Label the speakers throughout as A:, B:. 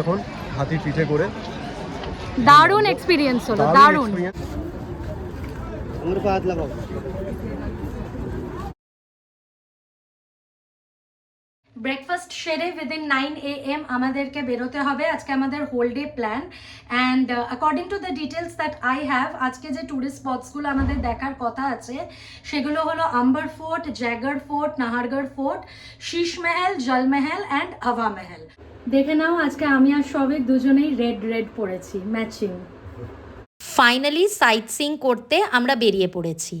A: এখন হাতি পিঠে করে।
B: দারুণ এক্সপিরিয়েন্স হলো দারুণ
C: ওর বাদ লাগাও।
B: ব্রেকফাস্ট সেরে উইদিন নাইন এ এম আমাদেরকে বেরোতে হবে আজকে আমাদের whole day plan and according to the details that I have আজকে যে ট্যুরিস্ট স্পটসগুলো আমাদের দেখার কথা আছে সেগুলো হলো Amber fort Jaigarh fort Nahargarh fort Sheesh Mahal Jal Mahal and Abha Mahal দেখে নাও, আজকে আমি আর সবে দুজনেই রেড রেড পরেছি ম্যাচিং
D: ফাইনালি সাইট সিং করতে আমরা বেরিয়ে পড়েছি।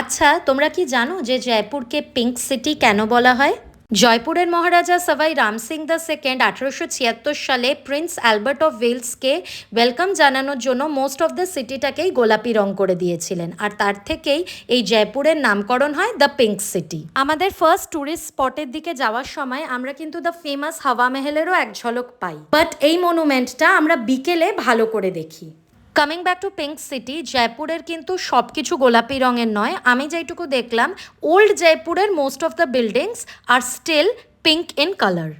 D: আচ্ছা তোমরা কি জানো যে জয়পুরকে পিঙ্ক সিটি কেন বলা হয়? জয়পুরের মহারাজা সবাই রামসিং দ্য সেকেন্ড আঠারোশো ছিয়াত্তর সালে প্রিন্স অ্যালবার্ট অফ ওয়েলসকে ওয়েলকাম জানানোর জন্য মোস্ট অফ দ্য সিটিটাকেই গোলাপি রং করে দিয়েছিলেন। আর তার থেকেই এই জয়পুরের নামকরণ হয় দ্য পিঙ্ক সিটি আমাদের ফার্স্ট ট্যুরিস্ট স্পটের দিকে যাওয়ার সময় আমরা কিন্তু দ্য ফেমাস হাওয়া মেহেলেরও এক ঝলক পাই। বাট এই মনুমেন্টটা আমরা বিকেলে ভালো করে দেখি। Coming back to pink city জয়পুরের কিন্তু সব কিছু গোলাপি রঙের নয়। আমি যেটুকু দেখলাম ওল্ড জয়পুরের মোস্ট অফ দ্য বিল্ডিংস আর স্টিল পিঙ্ক ইন কালার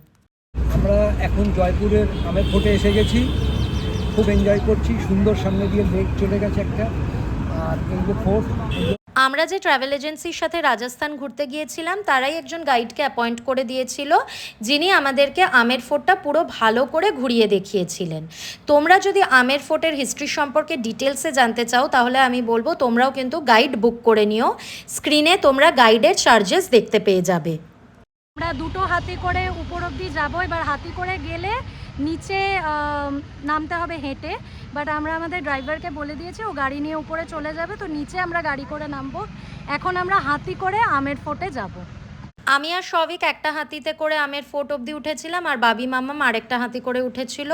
E: আমরা এখন জয়পুরের আমের ফোর্টে এসে গেছি। খুব এনজয় করছি। সুন্দর সামনে দিয়ে লেক চলে গেছে একটা। আর যে ফোর্ট
D: আমরা যে ট্রাভেল এজেন্সির সাথে রাজস্থান ঘুরতে গিয়েছিলাম, তারাই একজন গাইডকে অ্যাপয়েন্ট করে দিয়েছিল, যিনি আমাদেরকে আমের ফোর্টটা পুরো ভালো করে ঘুরিয়ে দেখিয়েছিলেন। তোমরা যদি আমের ফোর্টের হিস্ট্রি সম্পর্কে ডিটেলসে জানতে চাও, তাহলে আমি বলব, তোমরাও কিন্তু গাইড বুক করে নিও। স্ক্রিনে তোমরা গাইডের চার্জেস দেখতে পেয়ে যাবে।
B: আমরা দুটো হাতি করে উপর অব্দি যাব, এবার হাতি করে গেলে নিচে নামতে হবে হেঁটে বাট আমরা আমাদের ড্রাইভারকে বলে দিয়েছি, ও গাড়ি নিয়ে উপরে চলে যাবে, তো নিচে আমরা গাড়ি করে নামবো। এখন আমরা হাতি করে আমের ফোর্টে যাব।
D: আমি আর সবিক একটা হাতিতে করে আমের ফোর্ট অবধি উঠেছিলাম আর বাবি মামাম আরেকটা হাতি করে উঠেছিল।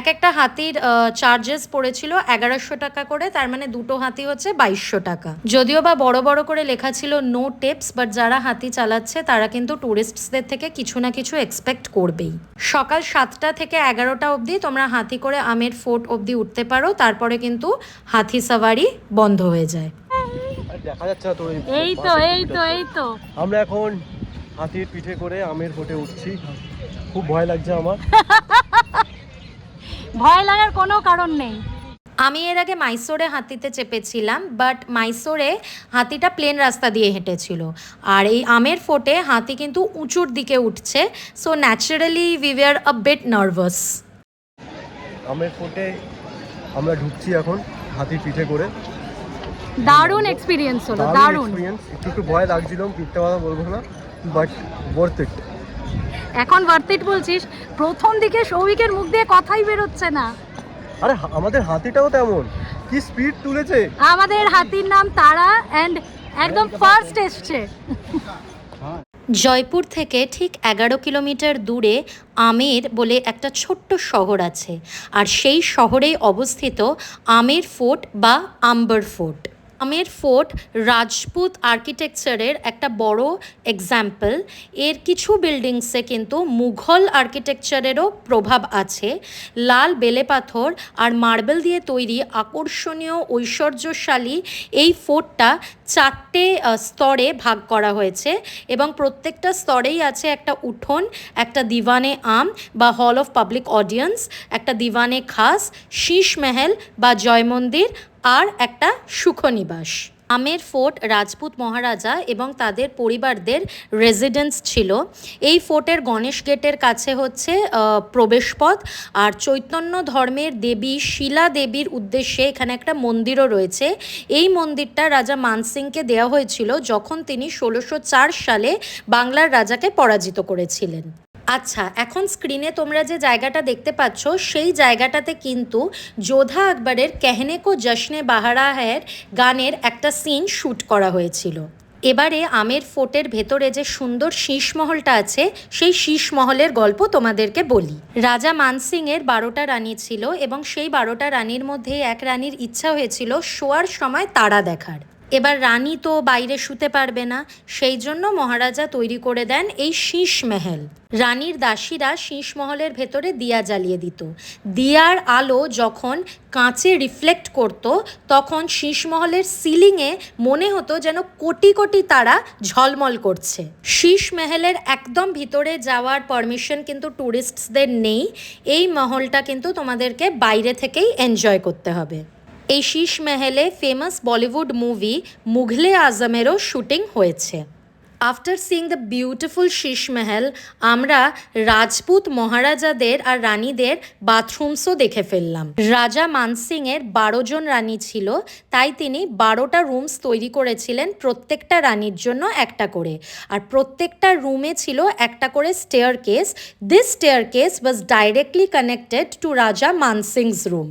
D: এক একটা হাতির চার্জেস পড়েছিল এগারোশো টাকা করে তার মানে দুটো হাতি হচ্ছে বাইশশো টাকা। যদিও বা বড় বড় করে লেখা ছিল নো টিপস বাট যারা হাতি চালাচ্ছে তারা কিন্তু ট্যুরিস্টসদের থেকে কিছু না কিছু এক্সপেক্ট করবেই। সকাল সাতটা থেকে এগারোটা অবধি তোমরা হাতি করে আমের ফোর্ট অবধি উঠতে পারো তারপরে কিন্তু হাতি সাওয়ারি বন্ধ হয়ে যায়।
A: দেখা যাচ্ছে না তো
B: এই তো এই তো এই তো।
A: আমরা এখন হাতির পিঠে করে আমের ফোটে উঠছি। খুব ভয় লাগছে আমার।
B: ভয় লাগার কোনো কারণ নেই।
D: আমি এর আগে মাইসোরে হাতিতে চেপেছিলাম বাট মাইসোরে হাতিটা প্লেন রাস্তা দিয়ে হেঁটেছিল। আর এই আমের ফোটে হাতি কিন্তু উঁচুর দিকে উঠছে so naturally we were a bit nervous
A: Amer ফোটে আমরা ঢুকছি এখন হাতির পিঠে করে।
B: দারুণ এক্সপিরিয়েন্স হলো
A: দারুণ
B: দারুণ।
A: একটু একটু ভয় লাগছিল পিঠটা কথা বলব না। বাট ওয়ার্থ ইট
B: এখন ভার্তিট বলছিস? প্রথম দিকে সৌভিকের মুখ দিয়ে কথাই বেরোচ্ছে না।
A: আরে আমাদের হাতিটাও তেমন। কি স্পিড তুলেছে।
B: আমাদের হাতির নাম তারা অ্যান্ড একদম ফার্স্ট এসছে।
D: জয়পুর থেকে ঠিক এগারো কিলোমিটার দূরে আমের বলে একটা ছোট্ট শহর আছে আর সেই শহরেই অবস্থিত আমের ফোর্ট বা আম্বার ফোর্ট। আমের ফোর্ট রাজপুত আর্কিটেকচারের একটা বড় এক্সাম্পল এর কিছু বিল্ডিংসে কিন্তু মুঘল আর্কিটেকচারেরও প্রভাব আছে। লাল বেলে পাথর আর মার্বেল দিয়ে তৈরি আকর্ষণীয় ঐশ্বর্যশালী এই ফোর্টটা চারটে স্তরে ভাগ করা হয়েছে এবং প্রত্যেকটা স্তরেই আছে একটা উঠোন, একটা দিওয়ানে আম বা হল অফ পাবলিক অডিয়েন্স একটা দিওয়ানে খাস, শীষ মেহেল বা জয় মন্দির আর একটা সুখনিবাস। আমের ফোর্ট রাজপুত মহারাজা এবং তাদের পরিবারদের রেজিডেন্স ছিল। এই ফোর্টের গণেশ গেটের কাছে হচ্ছে প্রবেশপথ। আর চৈতন্য ধর্মের দেবী শিলা দেবীর উদ্দেশ্যে এখানে একটা মন্দিরও রয়েছে। এই মন্দিরটা রাজা মানসিংকে দেওয়া হয়েছিল যখন তিনি ষোলোশো সালে বাংলার রাজাকে পরাজিত করেছিলেন। আচ্ছা এখন স্ক্রিনে তোমরা যে জায়গাটা দেখতে পাচ্ছ, সেই জায়গাটাতে কিন্তু যোধা আকবরের কেহনে কো জশ্নে বাহারা হ্যার গানের একটা সিন শ্যুট করা হয়েছিল। এবারে আমের ফোর্টের ভেতরে যে সুন্দর শীষমহলটা আছে, সেই শীষমহলের গল্প তোমাদেরকে বলি। রাজা মানসিংয়ের বারোটা রানী ছিল এবং সেই বারোটা রানীর মধ্যে এক রানীর ইচ্ছা হয়েছিল শোয়ার সময় তারা দেখার। এবার রানী তো বাইরে শুতে পারবে না, সেই জন্য মহারাজা তৈরি করে দেন এই শীষ মেহেল। রানীর দাসীরা শীষ মহলের ভেতরে দিয়া জ্বালিয়ে দিত। দিয়ার আলো যখন কাঁচে রিফ্লেক্ট করত, তখন শীষ মহলের সিলিংয়ে মনে হতো যেন কোটি কোটি তারা ঝলমল করছে। শীষ মেহেলের একদম ভিতরে যাওয়ার পারমিশন কিন্তু ট্যুরিস্টসদের নেই। এই মহলটা কিন্তু তোমাদেরকে বাইরে থেকেই এনজয় করতে হবে। এই শীষ মেহেলে ফেমাস বলিউড মুভি মুঘলে আজমেরও শুটিং হয়েছে। After seeing the beautiful Sheesh Mahal আমরা রাজপুত মহারাজাদের আর রানীদের বাথরুমসও দেখে ফেললাম। রাজা মানসিংয়ের বারো জন রানী ছিল, তাই তিনি বারোটা রুমস তৈরি করেছিলেন প্রত্যেকটা রানীর জন্য একটা করে। আর প্রত্যেকটা রুমে ছিল একটা করে staircase this staircase was directly connected to Raja Man Singh's room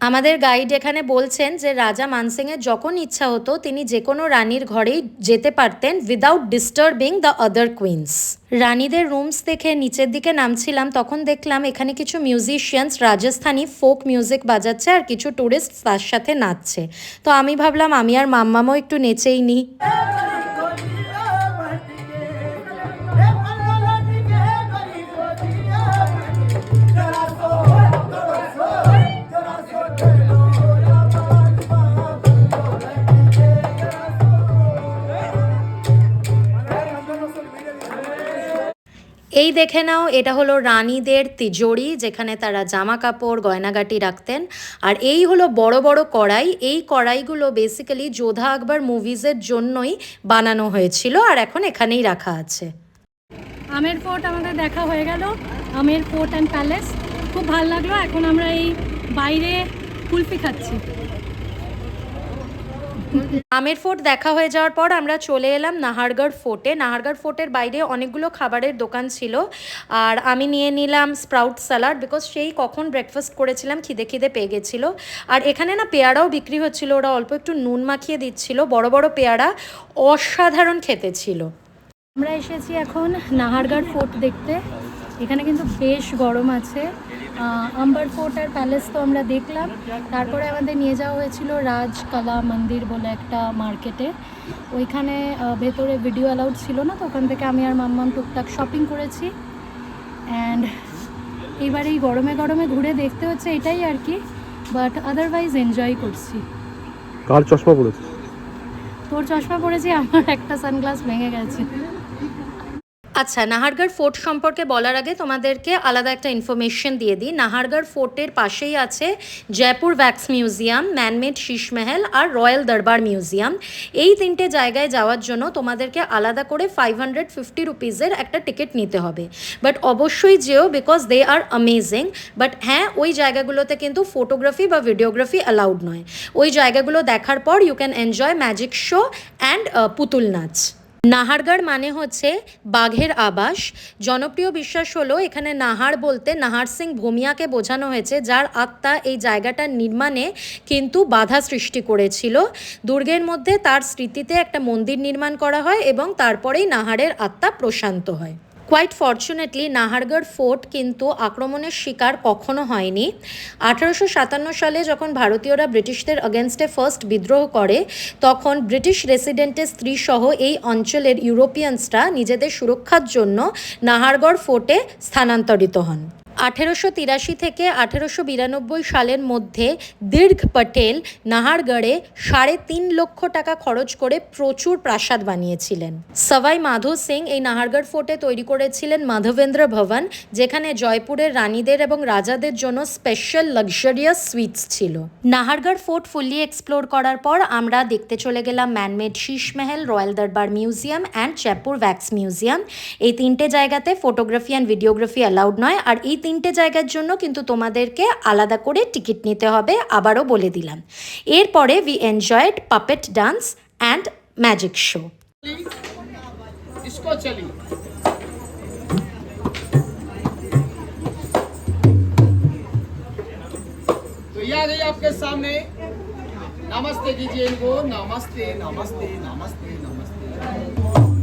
D: আমাদের গাইড এখানে বলছেন যে রাজা মানসিংয়ের যখন ইচ্ছা হতো, তিনি যে কোনো রানীর ঘরেই যেতে পারতেন without disturbing the other queens রানীদের rooms দেখে নিচের দিকে নামছিলাম, তখন দেখলাম এখানে কিছু মিউজিশিয়ানস রাজস্থানি ফোক মিউজিক বাজাচ্ছে আর কিছু টুরিস্ট তার সাথে নাচছে। তো আমি ভাবলাম আমি আর মাম্মামও একটু নেচেই নিই দেখে নাও, এটা হলো রানীদের তিজোরি যেখানে তারা জামা কাপড় গয়নাগাটি রাখতেন। আর এই হলো বড় বড় কড়াই। এই কড়াইগুলো বেসিক্যালি যোধা আকবর মুভিজের জন্যই বানানো হয়েছিল আর এখন এখানেই রাখা আছে।
B: আমের ফোর্ট আমাদের দেখা হয়ে গেল, আমের ফোর্ট অ্যান্ড প্যালেস খুব ভালো লাগল, এখন আমরা এই বাইরে কুলফি খাচ্ছি।
D: আমের ফোর্ট দেখা হয়ে যাওয়ার পর আমরা চলে এলাম নাহারগড় ফোর্টে। নাহারগড় ফোর্টের বাইরে অনেকগুলো খাবারের দোকান ছিল। আর আমি নিয়ে নিলাম স্প্রাউট স্যালাড বিকজ সেই কখন ব্রেকফাস্ট করেছিলাম, খিদে খিদে পেয়ে গেছিল। আর এখানে না পেয়ারাও বিক্রি হচ্ছিল, ওরা অল্প একটু নুন মাখিয়ে দিচ্ছিল। বড় বড় পেয়ারা অসাধারণ খেতে ছিল।
B: আমরা এসেছি এখন নাহারগড় ফোর্ট দেখতে। এখানে কিন্তু বেশ গরম আছে। আম্বার ফোর্ট আর প্যালেস তো আমরা দেখলাম। তারপরে আমাদের নিয়ে যাওয়া হয়েছিল রাজকলা মন্দির বলে একটা মার্কেটে ওইখানে ভেতরে ভিডিও অ্যালাউড ছিল না তো ওখান থেকে আমি আর মাম্মাম টুকটাক শপিং করেছি। অ্যান্ড এবার এই গরমে গরমে ঘুরে দেখতে হচ্ছে এটাই আর কি বাট আদারওয়াইজ এনজয় করছি।
A: কার চশমা পড়েছে
B: তোর চশমা পরেছি আমার একটা সানগ্লাস ভেঙে গেছে।
D: আচ্ছা নাহারগড় ফোর্ট সম্পর্কে বলার আগে তোমাদেরকে আলাদা একটা ইনফরমেশন দিয়ে দিই। নাহারগড় ফোর্টের পাশেই আছে Jaipur wax museum manmade Sheesh Mahal আর রয়্যাল দরবার মিউজিয়াম এই তিনটে জায়গায় যাওয়ার জন্য তোমাদেরকে আলাদা করে ফাইভ হান্ড্রেড ফিফটি রুপিসের একটা টিকিট নিতে হবে। বাট অবশ্যই যেও because they are amazing but হ্যাঁ ওই জায়গাগুলোতে কিন্তু ফটোগ্রাফি বা ভিডিওগ্রাফি অ্যালাউড নয়। ওই জায়গাগুলো দেখার পর you can enjoy magic show and putul naach. Nahargarh মানে হচ্ছে বাঘের আবাস। জনপ্রিয় বিশ্বাস হলো এখানে নাহার বলতে নাহার সিং ভূমিয়াকে বোঝানো হয়েছে, যার আত্মা এই জায়গাটার নির্মাণে কিন্তু বাধা সৃষ্টি করেছিল। দুর্গের মধ্যে তার স্মৃতিতে একটা মন্দির নির্মাণ করা হয় এবং তারপরেই নাহারের আত্মা প্রশান্ত হয়। কোয়াইট ফর্চুনেটলি নাহারগড় ফোর্ট কিন্তু আক্রমণের শিকার কখনো হয়নি। আঠারোশো সাতান্ন সালে যখন ভারতীয়রা ব্রিটিশদের অগেনস্টে ফার্স্ট বিদ্রোহ করে, তখন ব্রিটিশ রেসিডেন্টের স্ত্রী সহ এই অঞ্চলের ইউরোপিয়ানসরা নিজেদের সুরক্ষার জন্য নাহারগড় ফোর্টে স্থানান্তরিত হন। আঠেরোশো তিরাশি থেকে আঠেরোশো বিরানব্বই সালের মধ্যে দীর্ঘ পটেল নাহারগড়ে সাড়ে তিন লক্ষ টাকা খরচ করে প্রচুর প্রাসাদ বানিয়েছিলেন। সবাই মাধো সিং এই নাহারগড় ফোর্টে তৈরি করেছিলেন মাধবেন্দ্র ভবন, যেখানে জয়পুরের রানীদের এবং রাজাদের জন্য স্পেশাল লাক্সারিয়াস সুইটস ছিল। নাহারগড় ফোর্ট ফুললি এক্সপ্লোর করার পর আমরা দেখতে চলে গেলাম manmade Sheesh Mahal, royal Darbar museum and Jaipur wax museum এই তিনটে জায়গাতে ফটোগ্রাফি অ্যান্ড ভিডিওগ্রাফি অ্যালাউড নয়, আর এই তিনটে জায়গার জন্য কিন্তু তোমাদেরকে আলাদা করে টিকিট নিতে হবে আবারও বলে দিলাম এরপরে we enjoyed puppet dance and magic show
F: इसको चली तो ये आ गई आपके सामने नमस्ते कीजिए इनको नमस्ते नमस्ते नमस्ते नमस्ते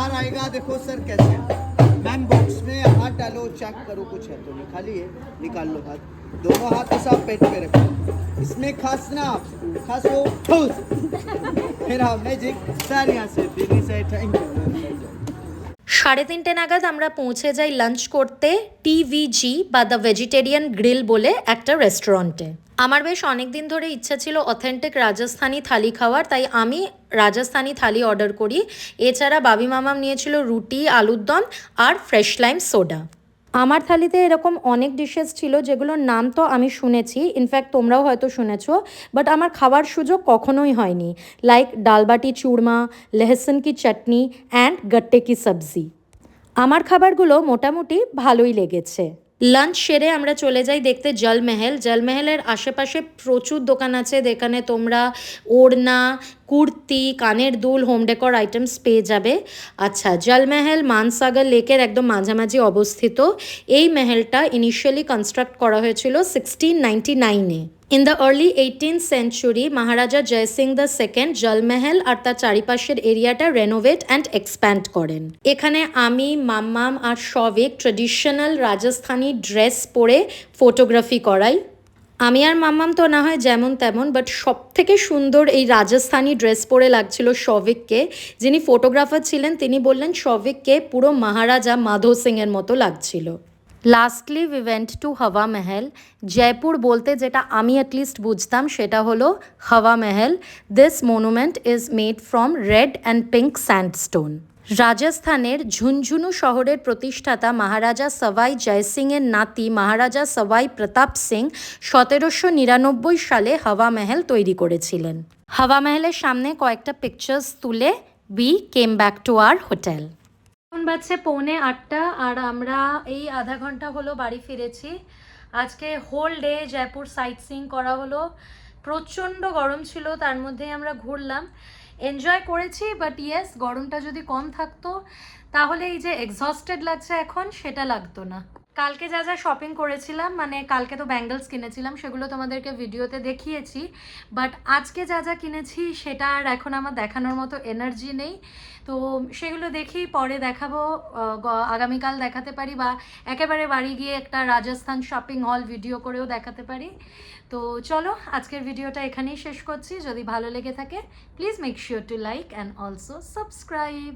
C: सर कैसे मैम बॉक्स में हाथ डालो चेक करो, कुछ है तो खाली है निकाल लो हाथ। दोनों हाथ के साथ पेट पे रखो। इसमें खासना आप खास हो फिर हाँ मैजिक सर यहाँ से दिल्ली से थैंक यू
D: সাড়ে তিনটে নাগাদ আমরা পৌঁছে যাই লাঞ্চ করতে টিভিজি বা দ্য ভেজিটেরিয়ান গ্রিল বলে একটা রেস্টুরেন্টে আমার বেশ অনেক দিন ধরে ইচ্ছা ছিল অথেন্টিক রাজস্থানি থালি খাওয়ার, তাই আমি রাজস্থানি থালি অর্ডার করি। এছাড়া বাবি মামাম নিয়েছিল রুটি, আলুর দম আর ফ্রেশ লাইম সোডা আমার থালিতে এরকম অনেক ডিশেস ছিল যেগুলোর নাম তো আমি শুনেছি। ইনফ্যাক্ট তোমরাও হয়তো শুনেছো বাট আমার খাওয়ার সুযোগ কখনোই হয়নি। লাইক ডালবাটি চুরমা, লেহসন কি চাটনি অ্যান্ড গট্টে কি সবজি। আমার খাবারগুলো মোটামুটি ভালোই লেগেছে। লাঞ্চ সেরে আমরা চলে যাই দেখতে জলমহল। জলমহলের আশেপাশে প্রচুর দোকান আছে, যেখানে তোমরা ওড়না কুর্তি, কানের দুল হোম ডেকর আইটেমস পেয়ে যাবে। আচ্ছা জলমহল মানসাগর লেকের একদম মাঝামাঝি অবস্থিত। এই মহলটা ইনিশিয়ালি কনস্ট্রাক্ট করা হয়েছিল সিক্সটিন নাইনটি নাইনে in the early eighteen century Maharaja Jai Singh the second Jal Mahal আর তার চারিপাশের এরিয়াটা রেনোভেট অ্যান্ড এক্সপ্যান্ড করেন। এখানে আমি, মাম্মাম আর সবেক ট্রেডিশনাল রাজস্থানি ড্রেস পরে ফটোগ্রাফি করাই। আমি আর মাম্মাম তো না হয় যেমন তেমন বাট সব থেকে সুন্দর এই রাজস্থানি ড্রেস পরে লাগছিল শৌভিককে। যিনি ফটোগ্রাফার ছিলেন, তিনি বললেন শৌভিককে পুরো মহারাজা মাধো সিংয়ের মতো লাগছিল। লাস্টলি উই ওয়েন্ট টু হাওয়া মহল জয়পুর বলতে যেটা আমি অ্যাটলিস্ট বুঝতাম, সেটা হলো Hawa Mahal this monument is made from red and pink sandstone রাজস্থানের ঝুনঝুনু শহরের প্রতিষ্ঠাতা মহারাজা সবাই জয়সিংয়ের নাতি মহারাজা সবাই প্রতাপ সিং সতেরোশো নিরানব্বই সালে হাওয়া মহল তৈরি করেছিলেন। হাওয়া মহলের সামনে কয়েকটা পিকচার্স তুলে we came back to our hotel
B: এখন বাজছে পৌনে আটটা আর আমরা এই আধা ঘণ্টা হলো বাড়ি ফিরেছি। আজকে whole day Jaipur sightseeing করা হলো। প্রচণ্ড গরম ছিল, তার মধ্যে আমরা ঘুরলাম। এনজয় করেছি বাট ইয়েস গরমটা যদি কম থাকতো, তাহলে এই যে এক্সস্টেড লাগছে এখন, সেটা লাগতো না। কালকে যা যা শপিং করেছিলাম মানে কালকে তো ব্যাঙ্গলস কিনেছিলাম, সেগুলো তোমাদেরকে ভিডিওতে দেখিয়েছি। বাট আজকে যা যা কিনেছি, সেটা আর এখন আমার দেখানোর মতো এনার্জি নেই। তো সেগুলো দেখি পরে দেখাবো আগামীকাল দেখাতে পারি বা একেবারে বাড়ি গিয়ে একটা রাজস্থান শপিং হল ভিডিও করেও দেখাতে পারি। তো চলো, আজকের ভিডিওটা এখানেই শেষ করছি। যদি ভালো লেগে থাকে please make sure to like and also subscribe